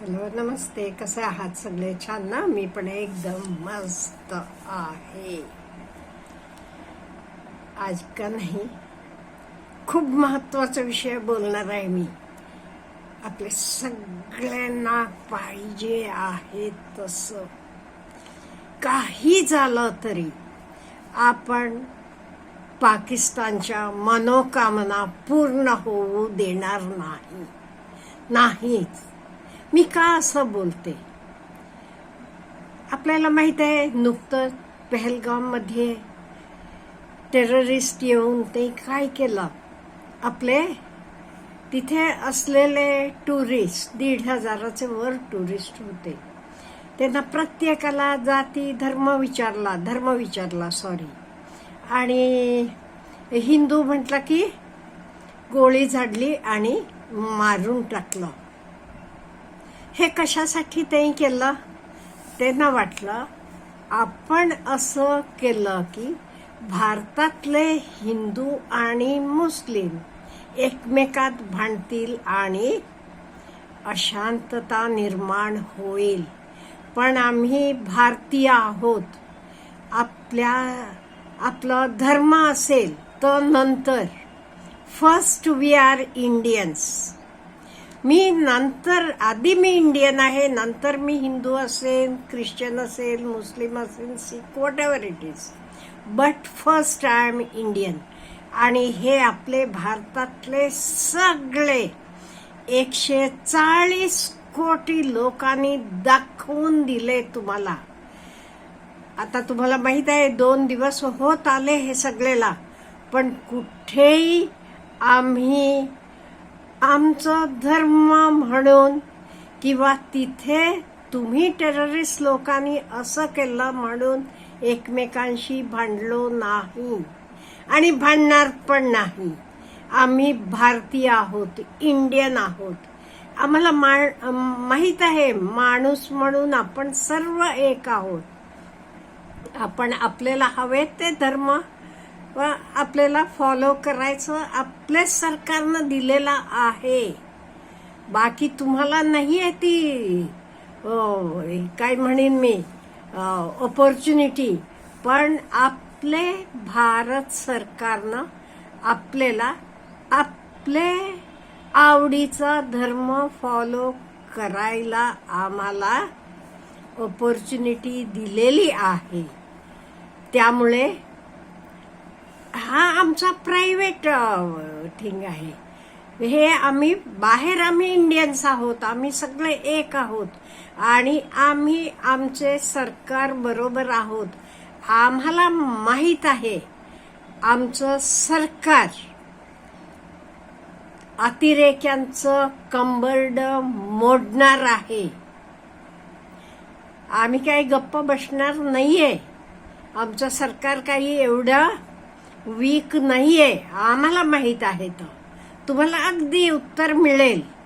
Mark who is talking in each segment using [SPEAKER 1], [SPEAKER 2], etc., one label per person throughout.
[SPEAKER 1] Hello नमस्ते. कसे आहात सगळे? छान ना? मी पण एकदम मस्त आहे. आज का नाही? खूप महत्त्वाचा विषय बोलणार आहे मी. आपले सगळ्यांना पाहिजे आहे तसं. काही झालं तरी आपण पाकिस्तानच्या मनोकामना पूर्ण होऊ देणार नाही. नाहीच. मी का असं बोलते? आपल्याला माहीत आहे नुकतंच पहलगाममध्ये टेररिस्ट येऊन ते काय केलं? आपले तिथे असलेले टुरिस्ट दीड हजाराचे वर टुरिस्ट होते. त्यांना प्रत्येकाला जाती धर्म विचारला धर्म विचारला सॉरी आणि हिंदू म्हटलं की गोळी झाडली आणि मारून टाकलं. हे कशासाठी ते केलं? त्यांना वाटलं. आपण असं केलं की भारतातले हिंदू आणि मुस्लिम एकमेकात भांडतील आणि अशांतता निर्माण होईल. पण आम्ही भारतीय आहोत. आपल्या आपलं धर्म असेल तर नंतर. फर्स्ट वी आर इंडियन्स मी नंतर आधी मी इंडियन आहे नंतर मी हिंदू असेल ख्रिश्चन असेल मुस्लिम असेल Sikh whatever it is but first I am Indian आणि हे आपले भारतातले सगळे एकशे चाळीस कोटी लोकांनी दाखवून दिले तुम्हाला. आता तुम्हाला माहीत आहे दोन दिवस होत आले हे सगळेला. पण कुठेही आम्ही आमचं धर्म म्हणून किंवा तिथे तुम्ही टेररिस्ट लोकांनी असं केलं म्हणून एकमेकांशी भांडलो नाही. आणि भांडणार पण नाही. आम्ही भारतीय आहोत इंडियन आहोत. आम्हाला माहीत आहे माणूस म्हणून आपण सर्व एक आहोत. आपण आपल्याला हवे ते धर्म व आपल्याला फॉलो करायचं आपल्याच सरकारनं दिलेला आहे. बाकी तुम्हाला नाही आहे ती काय म्हणेन मी ऑपॉर्च्युनिटी पण आपले भारत सरकारनं आपल्याला आपले आवडीचा धर्म फॉलो करायला आम्हाला ऑपॉर्च्युनिटी दिलेली आहे. त्यामुळे हा आमचा प्रायव्हेट थिंग आहे. हे आम्ही बाहेर आम्ही इंडियन्स आहोत. आम्ही सगळे एक आहोत. आणि आम्ही आमचे सरकार बरोबर आहोत. आम्हाला माहीत आहे आमचं सरकार अतिरेक्यांचं कंबरड मोडणार आहे. आम्ही काही गप्प बसणार नाहीये. आमचं सरकार काही एवढं वीक नाहीये आम्हाला माहीत आहे तर. तुम्हाला अगदी उत्तर मिळेल.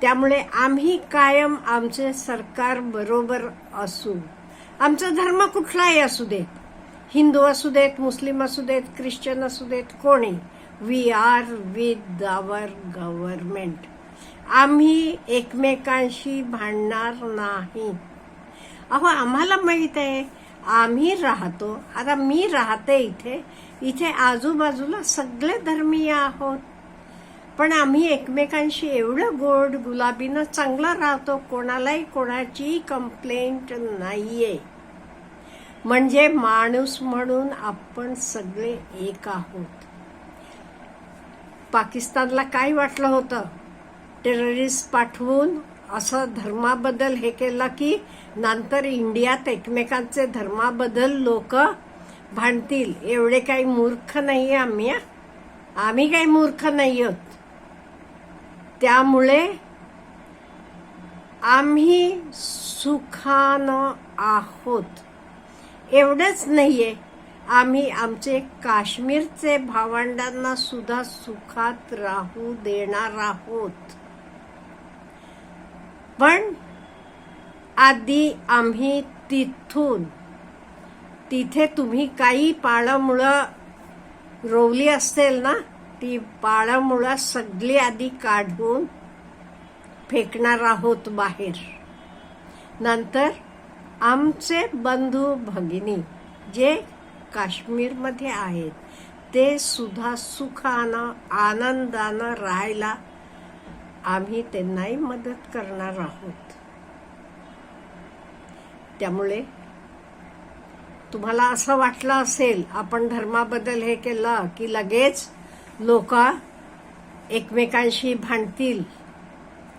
[SPEAKER 1] त्यामुळे आम्ही कायम आमचे सरकार बरोबर असू. आमचा धर्म कुठलाही असू देत. हिंदू असू देत मुस्लिम असू देत ख्रिश्चन असू देत कोणी. We are with our government आम्ही एकमेकांशी भांडणार नाही. अहो आम्हाला माहीत आहे आम्ही राहतो. आता मी राहते इथे. इथे आजूबाजूला सगळे धर्मीय आहोत. पण आम्ही एकमेकांशी एवढं गोड गुलाबीनं चांगलं राहतो कोणालाही कोणाची कंप्लेंट नाहीये. म्हणजे माणूस म्हणून आपण सगळे एक आहोत. पाकिस्तानला काय वाटलं होतं? टेररिस्ट पाठवून असं धर्माबद्दल हे केलं की नंतर इंडियात एकमेकांचे धर्माबद्दल लोक भांडतील. एवढे काही मूर्ख नाही आम्ही आम्ही काही मूर्ख नाही आहोत. त्यामुळे आम्ही सुखानं आहोत. एवढंच नाहीये. आम्ही आमचे काश्मीरचे भावंडांना सुद्धा सुखात राहू देणार आहोत. पण आधी आम्ही तिथून तिथे तुम्ही काही पाळमुळं रोवली असेल ना ती पाळमुळं सगळी आधी काढून फेकणार आहोत बाहेर. नंतर आमचे बंधू भगिनी जे काश्मीरमध्ये आहेत ते सुद्धा सुखानं आनंदानं राहायला आम्ही त्यांनाही मदत करणार आहोत. त्यामुळे तुम्हाला असं वाटलं असेल आपण धर्माबद्दल हे केलं की लगेच लोक एकमेकांशी भांडतील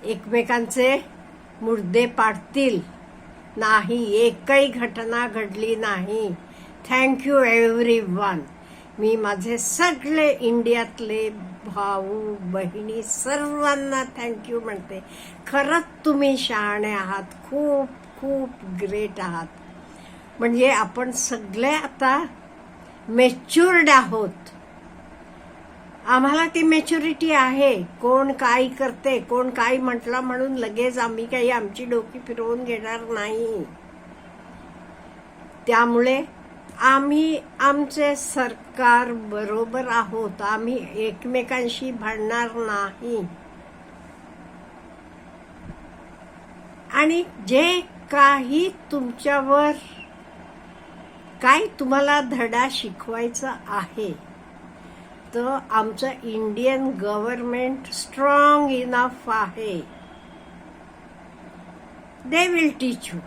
[SPEAKER 1] एकमेकांचे मुर्दे पाडतील. नाही एकही घटना घडली नाही. थँक्यू एव्हरी वन मी माझे सगळे इंडियातले भाऊ बहिणी सर्वांना थँक्यू म्हणते. खरंच तुम्ही शहाणे आहात. खूप खूप ग्रेट आहात. म्हणजे आपण सगळे आता मेच्युर्ड आहोत. आम्हाला ती मेच्युरिटी आहे. कोण काय करते कोण काय म्हटलं म्हणून लगेच आम्ही काही आमची डोकी फिरवून घेणार नाही. त्यामुळे आम्ही आमचे सरकार बरोबर आहोत. आम्ही एकमेकांशी भांडणार नाही. आणि जे काही तुमच्यावर काय तुम्हाला धडा शिकवायचा आहे तर आमचं इंडियन गव्हर्नमेंट स्ट्रॉंग इनफ आहे. दे विल टीच यू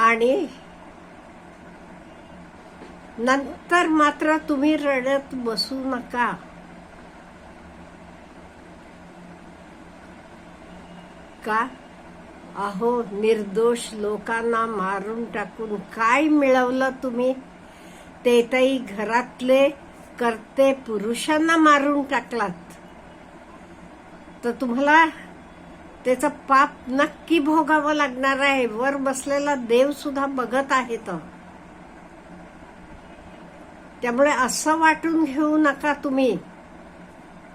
[SPEAKER 1] आणि नंतर मात्र तुम्ही रडत बसू नका. का? अहो निर्दोष लोकांना मारून टाकून काय मिळवलं तुम्ही? ते तरी घरातले करते पुरुषांना मारून टाकलात. तर तुम्हाला त्याचं पाप नक्की भोगावं लागणार आहे. वर बसलेला देव सुद्धा बघत आहे तर त्यामुळे असं वाटून घेऊ नका तुम्ही.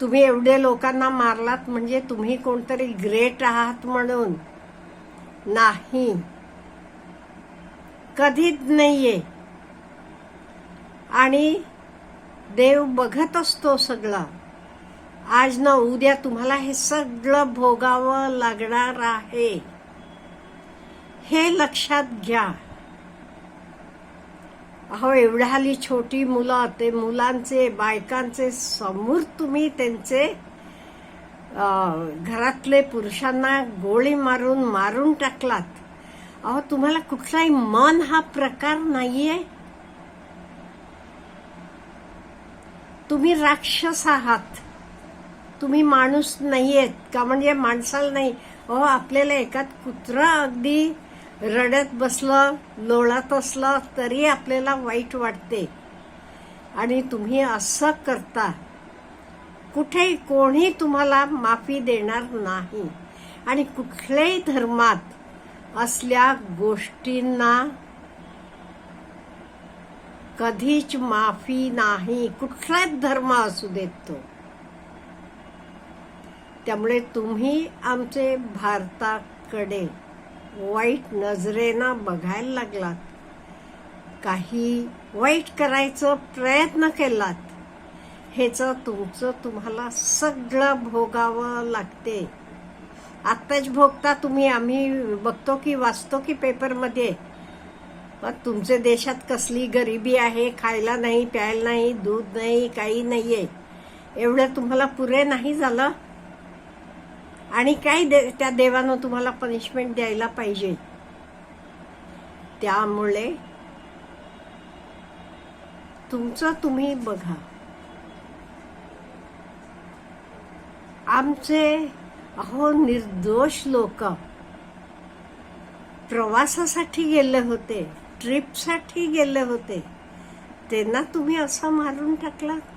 [SPEAKER 1] तुम्ही एवढे लोकांना मारलात म्हणजे तुम्ही कोणतरी ग्रेट आहात म्हणून. नाही. कधीच नाहीये. आणि देव बघत असतो सगळं. आज ना उद्या तुम्हाला हे सगळं भोगावं लागणार आहे. हे लक्षात घ्या. अहो एवढ्या छोटी मुलं ते मुलांचे बायकांचे समोर तुम्ही त्यांचे घरातले पुरुषांना गोळी मारून मारून टाकलात. अहो तुम्हाला कुठलाही मन हा प्रकार नाहीये. तुम्ही राक्षस आहात. तुम्ही माणूस नाहीयेत का? म्हणजे माणसाला नाही. अहो आपल्याला एकात कुत्रा अगदी रडत बसलं लोळत असलं तरी आपल्याला वाईट वाटते. आणि तुम्ही असं करता. कुठेही कोणी तुम्हाला माफी देणार नाही. आणि कुठल्याही धर्मात असल्या गोष्टींना कधीच माफी नाही. कुठलाच धर्म असू देत तो. त्यामुळे तुम्ही आमचे भारताकडे वाईट नजरेना बघायला लागलात. काही वाईट करायचं प्रयत्न केलात. हेच तुमचं तुम्हाला सगळं भोगावं लागते. आत्ताच भोगता तुम्ही आम्ही बघतो की वाचतो की पेपरमध्ये मग तुमच्या देशात कसली गरिबी आहे खायला नाही प्यायला नाही दूध नाही काही नाही आहे एवढं तुम्हाला पुरे नाही झालं? आणि काय दे त्या देवानं तुम्हाला पनिशमेंट द्यायला पाहिजे. त्यामुळे तुमचं तुम्ही बघा. आमचे अहो निर्दोष लोक प्रवासासाठी गेले होते ट्रिपसाठी गेले होते. त्यांना तुम्ही असं मारून टाकलात?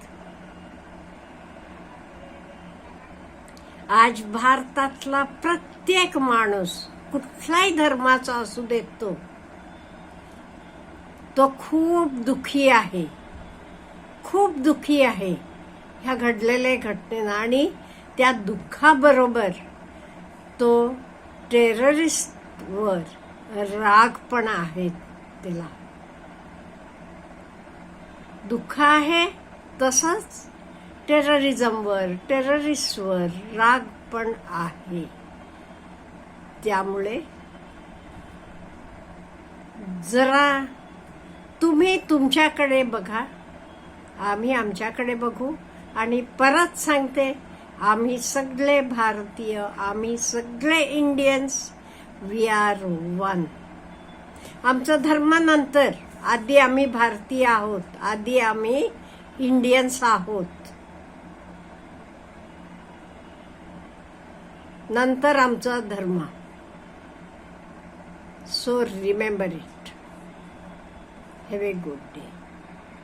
[SPEAKER 1] आज भारतातला प्रत्येक माणूस कुठलाही धर्माचा असू देत तो तो खूप दुखी आहे. खूप दुखी आहे ह्या घडलेल्या घटनेनं आणि त्या दुःखाबरोबर तो टेररिस्टवर राग पण आहे तिला. दुःख आहे तसंच टेररिझमवर टेररिस्टवर राग पण आहे. त्यामुळे जरा तुम्ही तुमच्याकडे बघा आम्ही आमच्याकडे बघू आणि परत सांगते आम्ही सगळे भारतीय आम्ही सगळे इंडियन्स वी आर वन आमचं धर्मानंतर आधी आम्ही भारतीय आहोत आधी आम्ही इंडियन्स आहोत. नंतर आमचा धर्म. So remember it have a good day